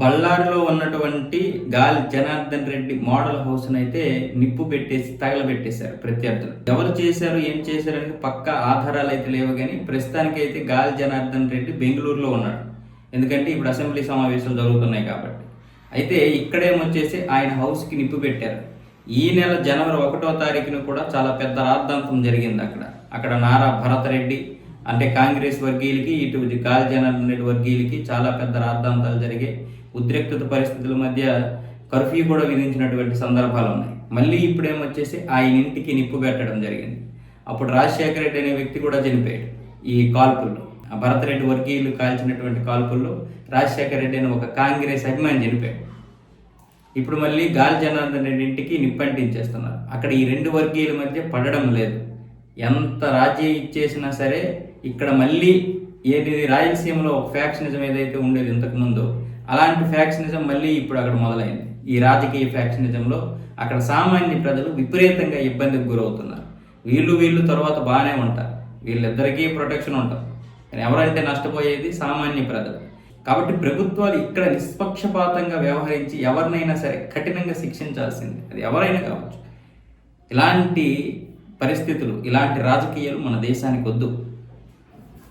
బళ్ళారిలో ఉన్నటువంటి గాలి Janardhan Reddy model house అయితే నిప్పు పెట్టేసి తగలబెట్టేశారు ప్రత్యర్థులు. ఎవరు చేశారు ఏం చేశారని పక్క ఆధారాలు అయితే లేవు కానీ ప్రస్తుతానికి అయితే గాలి జనార్దన్ రెడ్డి బెంగళూరులో ఉన్నాడు. ఎందుకంటే ఇప్పుడు అసెంబ్లీ సమావేశాలు జరుగుతున్నాయి కాబట్టి. అయితే ఇక్కడేమొచ్చేసి ఆయన హౌస్కి నిప్పు పెట్టారు. ఈ నెల జనవరి ఒకటో తారీఖున కూడా చాలా పెద్ద రాద్ధాంతం జరిగింది అక్కడ. అక్కడ నారా భరత్ రెడ్డి అంటే కాంగ్రెస్ వర్గీయులకి ఇటు గాలి జనార్దన్ వర్గీయులకి చాలా పెద్ద రాద్ధాంతాలు జరిగాయి ఉద్రిక్తత పరిస్థితుల మధ్య కర్ఫ్యూ కూడా విధించినటువంటి సందర్భాలు ఉన్నాయి. మళ్ళీ ఇప్పుడేమొచ్చేసి ఆయన ఇంటికి నిప్పు పెట్టడం జరిగింది. అప్పుడు రాజశేఖర రెడ్డి అనే వ్యక్తి కూడా చనిపోయాడు ఈ కాల్పుల్లో. ఆ భరత్ రెడ్డి వర్గీయులు కాల్చినటువంటి కాల్పుల్లో రాజశేఖర రెడ్డి అనే ఒక కాంగ్రెస్ అభిమాని చనిపోయాడు. ఇప్పుడు మళ్ళీ గాలి జనార్దన్ రెడ్డి ఇంటికి నిప్పంటించేస్తున్నారు అక్కడ ఈ రెండు వర్గీయుల మధ్య పడడం లేదు. ఎంత రాజీ ఇచ్చేసినా సరే ఇక్కడ మళ్ళీ ఏది రాయలసీమలో ఒక ఫ్యాక్షనిజం ఏదైతే ఉండేది ఇంతకుముందు అలాంటి ఫ్యాక్షనిజం మళ్ళీ ఇప్పుడు అక్కడ మొదలైంది. ఈ రాజకీయ ఫ్యాక్షనిజంలో అక్కడ సామాన్య ప్రజలు విపరీతంగా ఇబ్బందికి గురవుతున్నారు. వీళ్ళు వీళ్ళు తర్వాత బాగానే ఉంటారు. వీళ్ళిద్దరికీ ప్రొటెక్షన్ ఉంటుంది. కానీ ఎవరంటే నష్టపోయేది సామాన్య ప్రజలు. కాబట్టి ప్రభుత్వాలు ఇక్కడ నిష్పక్షపాతంగా వ్యవహరించి ఎవరినైనా సరే కఠినంగా శిక్షించాల్సింది. అది ఎవరైనా కావచ్చు. ఇలాంటి పరిస్థితులు. ఇలాంటి రాజకీయాలు మన దేశానికి వద్దు